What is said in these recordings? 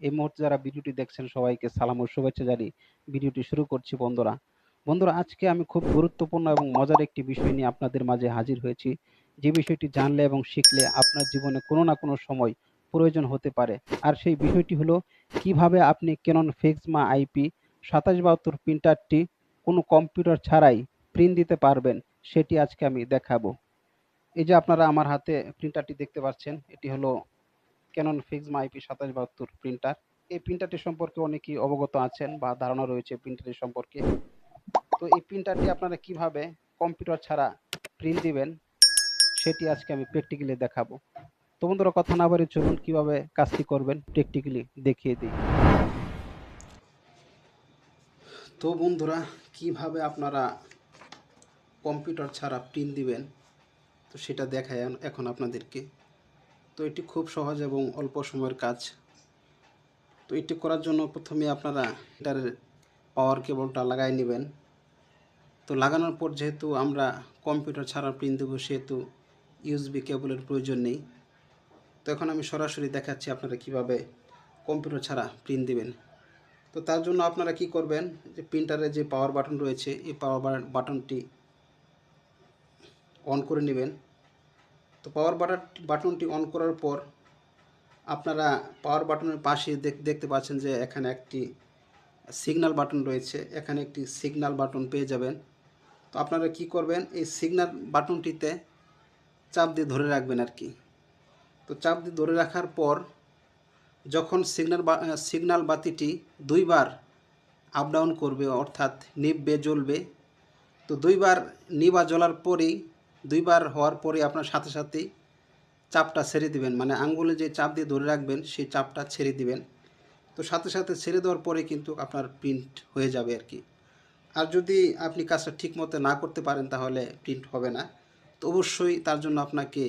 এই মুহূর্তে যারা ভিডিওটি দেখছেন সবাইকে সালাম ও শুভেচ্ছা জানিয়ে ভিডিওটি শুরু করছি বন্ধুরা। বন্ধুরা, আজকে আমি খুব গুরুত্বপূর্ণ এবং মজার একটি বিষয় নিয়ে আপনাদের মাঝে হাজির হয়েছি। যে বিষয়টি জানলে এবং শিখলে আপনার জীবনে কোনো না কোনো সময় প্রয়োজন হতে পারে। আর সেই বিষয়টি হলো, কীভাবে আপনি ক্যানন ফিক্সমা আইপি সাতাশ বাহাত্তর প্রিন্টারটি কোনো কম্পিউটার ছাড়াই প্রিন্ট দিতে পারবেন, সেটি আজকে আমি দেখাবো। এই যে আপনারা আমার হাতে প্রিন্টারটি দেখতে পাচ্ছেন, এটি হলো ক্যানন ফিক্সমা আইপি সাতাশ বাহাত্তর প্রিন্টার এই প্রিন্টারটি সম্পর্কে অনেকেই অবগত আছেন বা ধারণা রয়েছে প্রিন্টারটি সম্পর্কে। তো এই প্রিন্টারটি আপনারা কীভাবে কম্পিউটার ছাড়া প্রিন্ট দিবেন, সেটি আজকে আমি প্র্যাকটিক্যালি দেখাবো। তো বন্ধুরা, কথা না বাড়ি চলুন, কীভাবে কাজটি করবেন প্র্যাকটিক্যালি দেখিয়ে দিই। তো বন্ধুরা, কীভাবে আপনারা কম্পিউটার ছাড়া প্রিন্ট দিবেন, তো সেটা দেখায় এখন আপনাদেরকে। তো এটি খুব সহজ এবং অল্প সময়ের কাজ। তো এটি করার জন্য প্রথমে আপনারা এটার পাওয়ার কেবলটা লাগাই নেবেন। তো লাগানোর পর যেহেতু আমরা কম্পিউটার ছাড়া প্রিন্ট দেবো, সেহেতু ইউএসবি কেবলের প্রয়োজন নেই। তো এখন আমি সরাসরি দেখাচ্ছি আপনারা কীভাবে কম্পিউটার ছাড়া প্রিন্ট দিবেন। তো তার জন্য আপনারা কি করবেন, যে প্রিন্টারের যে পাওয়ার বাটন রয়েছে, এই পাওয়ার বাটনটি অন করে নেবেন। তো পাওয়ার বাটন বাটনটি অন করার পর আপনারা পাওয়ার বাটনের পাশে দেখতে পাচ্ছেন যে এখানে একটি সিগন্যাল বাটন রয়েছে। এখানে একটি সিগনাল বাটন পেয়ে যাবেন। তো আপনারা কি করবেন? এই সিগনাল বাটনটিতে চাপ দিয়ে ধরে রাখবেন আর কি। তো চাপ দিয়ে ধরে রাখার পর যখন সিগন্যাল সিগনাল বাতিটি দুইবার আপ ডাউন করবে, অর্থাৎ নিববে জ্বলবে, তো দুইবার নিবা জ্বলার পরেই দুইবার হওয়ার পরে আপনার সাথে সাথেই চাপটা ছেড়ে দিবেন। মানে আঙ্গুলে যে চাপ দিয়ে ধরে রাখবেন, সেই চাপটা ছেড়ে দিবেন। তো সাথে সাথে ছেড়ে দেওয়ার পরে কিন্তু আপনার প্রিন্ট হয়ে যাবে আর কি। আর যদি আপনি কাজটা ঠিক মতো না করতে পারেন, তাহলে প্রিন্ট হবে না। তো অবশ্যই তার জন্য আপনাকে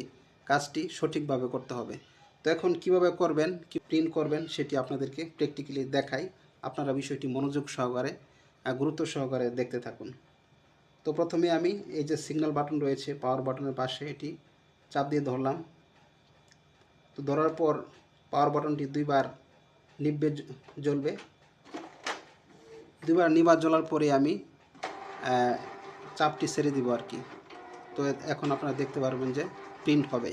কাজটি সঠিকভাবে করতে হবে। তো এখন কীভাবে করবেন, কি প্রিন্ট করবেন, সেটি আপনাদেরকে প্র্যাকটিক্যালি দেখাই। আপনারা বিষয়টি মনোযোগ সহকারে গুরুত্ব সহকারে দেখতে থাকুন। তো প্রথমে আমি এই যে সিগন্যাল বাটন রয়েছে পাওয়ার বাটনের পাশে এটি চাপ দিয়ে ধরলাম। তো ধরার পর পাওয়ার বাটনটি দুইবার নিববে জ্বলবে। দুইবার নিবার জ্বলার পরে আমি চাপটি ছেড়ে দিব আর কি। তো এখন আপনারা দেখতে পারবেন যে প্রিন্ট হবে।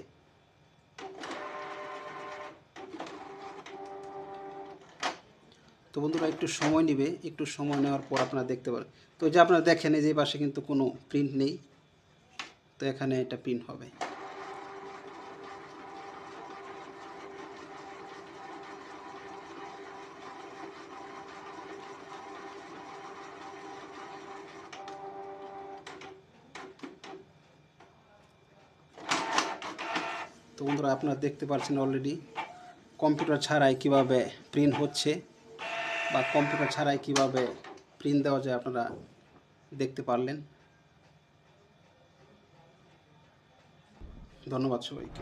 তো বন্ধুরা একটু সময় নেবে, একটু সময় নেওয়ার পর আপনারা দেখতে পারেন। তো যে আপনারা দেখেন, এই যে পাশে কিন্তু কোনো প্রিন্ট নেই, তো এখানে এটা প্রিন্ট হবে। তো বন্ধুরা আপনারা দেখতে পাচ্ছেন অলরেডি কম্পিউটার ছাড়াই কীভাবে প্রিন্ট হচ্ছে। বা কম্পিউটার ছাড়াই কীভাবে প্রিন্ট দেওয়া যায় আপনারা দেখতে পারলেন। ধন্যবাদ সবাইকে।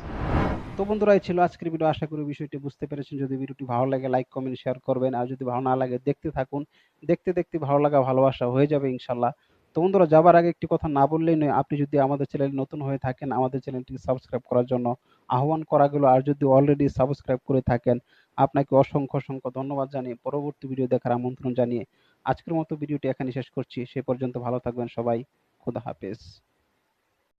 তো বন্ধুরা, এই ছিল আজকের ভিডিও আশা করি বিষয়টি বুঝতে পেরেছেন। যদি ভিডিওটি ভালো লাগে লাইক কমেন্ট শেয়ার করবেন। আর যদি ভালো না লাগে, দেখতে থাকুন। দেখতে দেখতে ভালো লাগা, ভালোবাসা হয়ে যাবে ইনশাল্লাহ। তো বন্ধুরা, যাবার আগে একটি কথা না বললেই নয়, আপনি যদি আমাদের চ্যানেল নতুন হয়ে থাকেন, আমাদের চ্যানেলটি সাবস্ক্রাইব করার জন্য আহ্বান করা গেল। আর যদি অলরেডি সাবস্ক্রাইব করে থাকেন আপনাকে অসংখ্য অসংখ্য ধন্যবাদ জানিয়ে পরবর্তী ভিডিও দেখার আমন্ত্রণ জানিয়ে আজকের মতো ভিডিওটি এখানে শেষ করছি। সে পর্যন্ত ভালো থাকবেন সবাই। খুদা হাফেজ।